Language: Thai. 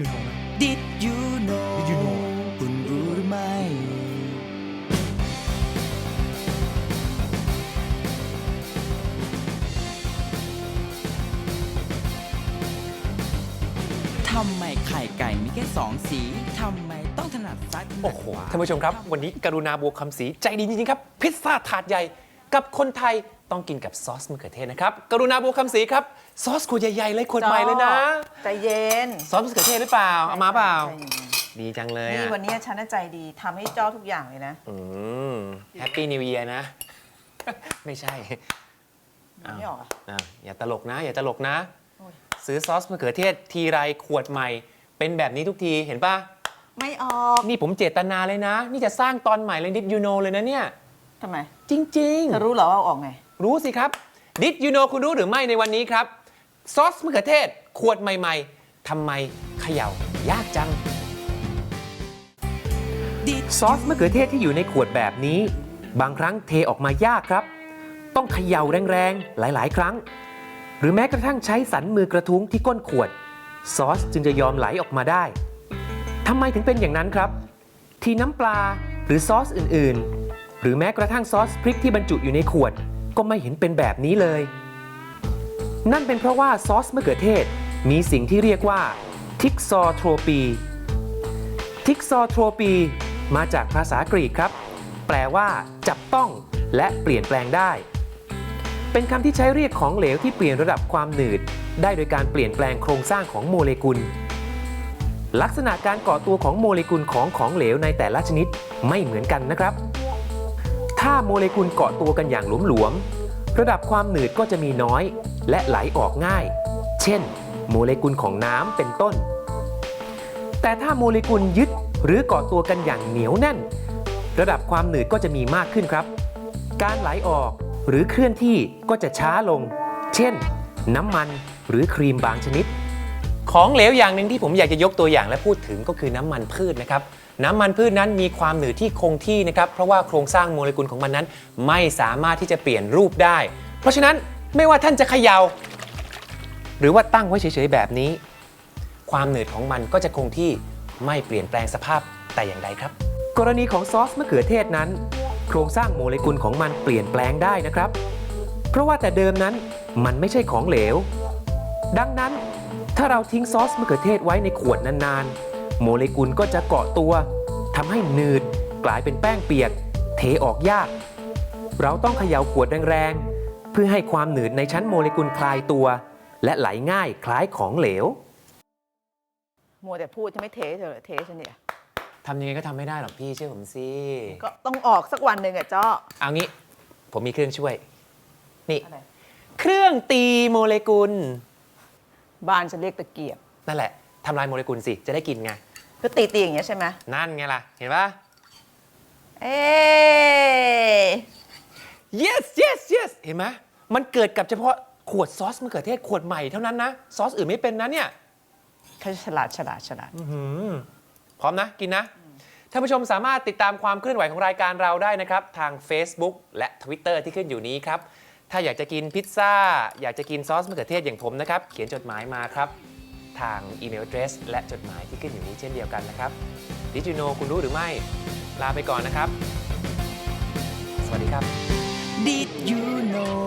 you know นะ Did you know Did you know คุณรู้หรือไม่ ทำไมไข่ไก่มีแค่สองสี ทำไมต้องถนัดซ้ายถนัดโอ้โหขวาท่านผู้ชมครับ วันนี้กรุณาบวกคำศรีใจดีจริงๆครับ พิซซ่าถาดใหญ่กับคนไทย ต้องกินกับซอสมะเขือเทศนะครับกรุณาบวกคำศรีครับซอสขวดใหญ่ๆเลยขวดใหม่เลยนะใจเย็นซอสมะเขือเทศหรือเปล่าเอามาเปล่า ใจเย็นดีจังเลยนี่อะวันนี้ฉันน่ะใจดีทำให้จ้อทุกอย่างเลยนะอืมแฮปปี้นิว e ย r นะ ไม่ใช่อ้าวไม่ออกอะอะอย่าตลกนะ อย่าตลกนะ โอ้ย ซื้อซอสมะเขือเทศทีไรขวดใหม่ เป็นแบบนี้ทุกทีเห็นปะไม่ออกนี่ผมเจตนาเลยนะ นี่จะสร้างตอนใหม่เลยนิดยูโนเลยนะเนี่ย ทำไมจริง เธอรู้เหรอว่าเอาออกไงๆ รู้สิครับ Did you know คุณรู้หรือไม่ในวันนี้ครับ ซอสมะเขือเทศ ขวดใหม่ๆทำไมเขย่ายากจัง Did ซอสมะเขือเทศที่อยู่ในขวดแบบนี้ บางครั้งเทออกมายากครับ ต้องเขย่าแรงๆ หลายๆ ครั้ง หรือแม้กระทั่งใช้สันมือกระทุ้งที่ก้นขวด ซอสจึงจะยอมไหลออกมาได้ทำไมถึงเป็นอย่างนั้นครับ ที่น้ำปลาหรือซอสอื่นๆ หรือแม้กระทั่งซอสพริกที่บรรจุอยู่ในขวด ก็ไม่เห็นเป็นแบบนี้เลย นั่นเป็นเพราะว่าซอสมะเขือเทศมีสิ่งที่เรียกว่าทิกซอโทรปีทิกซอโทรปี มาจากภาษากรีกครับ แปลว่า จับต้องและเปลี่ยนแปลงได้ เป็นคำที่ใช้เรียกของเหลวที่เปลี่ยนระดับความหนืด ได้โดยการเปลี่ยนแปลงโครงสร้างของโมเลกุล ลักษณะการก่อตัวของโมเลกุลของของเหลวในแต่ละชนิดไม่เหมือนกันนะครับ โมเลกุลเกาะตัวกันอย่างหลวมๆ ระดับความหนืดก็จะมีน้อยและไหลออกง่าย เช่น โมเลกุลของน้ำเป็นต้น แต่ถ้าโมเลกุลยึดหรือเกาะตัวกันอย่างเหนียวแน่น ระดับความหนืดก็จะมีมากขึ้นครับ การไหลออกหรือเคลื่อนที่ก็จะช้าลง เช่น น้ำมันหรือครีมบางชนิด ของเหลวอย่างหนึ่งที่ผมอยากจะยกตัวอย่างและพูดถึงก็คือน้ำมันพืชนะครับ น้ำมันพืชนั้นมีความหนืดที่คงที่นะครับเพราะว่าโครงสร้างโมเลกุลของมันนั้น ไม่สามารถที่จะเปลี่ยนรูปได้ เพราะฉะนั้นไม่ว่าท่านจะเขยา่าหรือว่าตั้งไว้เฉยๆแบบนี้ ความหนืดของมันก็จะคงที่ไม่เปลี่ยนแปลงสภาพแต่อย่างใดครับ กรณีของซอสมะเขือเทศนั้น โครงสร้างโมเลกุลของมันเปลี่ยนแปลงได้นะครับ เพราะว่าแต่เดิมนั้นมันไม่ใช่ของเหลว ดังนั้นถ้าเราทิ้งซอสมะเขือเทศไว้ในขวดนานๆ โมเลกุลก็จะเกาะตัวทำให้หนืดกลายเป็นแป้งเปียก เทออกยาก เราต้องเขย่าขวดแรงๆ เพื่อให้ความหนืดในชั้นโมเลกุลคลายตัว และไหลง่ายคล้ายของเหลวมัวแต่พูดจะไม่เทเธอเทฉันเนี่ยทำยังไงก็ทำไม่ได้หรอกพี่เชื่อผมสิก็ต้องออกสักวันหนึ่งอะจ้อเอางี้ผมมีเครื่องช่วย นี่ อะไรเครื่องตีโมเลกุล บ้านฉันเรียกตะเกียบ นั่นแหละทำลายโมเลกุลสิจะได้กินไง ก็ตีตีอย่างเงี้ยใช่ไหมนั่นไงล่ะ เห็นปะเอ๊ะ yes yes yes เห็นไหมมันเกิดกับเฉพาะขวดซอสมะเขือเทศขวดใหม่เท่านั้นนะ ซอสอื่นไม่เป็นนะเนี่ย เขาฉลาดฉลาดฉลาดพร้อมนะ กินนะ ท่านผู้ชมสามารถติดตามความเคลื่อนไหวของรายการเราได้นะครับ ทาง Facebook และ Twitter ที่ขึ้นอยู่นี้ครับ ถ้าอยากจะกินพิซซ่า อยากจะกินซอสมะเขือเทศอย่างผมนะครับ เขียนจดหมายมาครับ ทางอีเมลเดรสและจดหมายที่ขึ้นอยู่นี้เช่นเดียวกันนะครับดิจิโนคุณรู้หรือไม่ ลาไปก่อนนะครับ สวัสดีครับ Did you know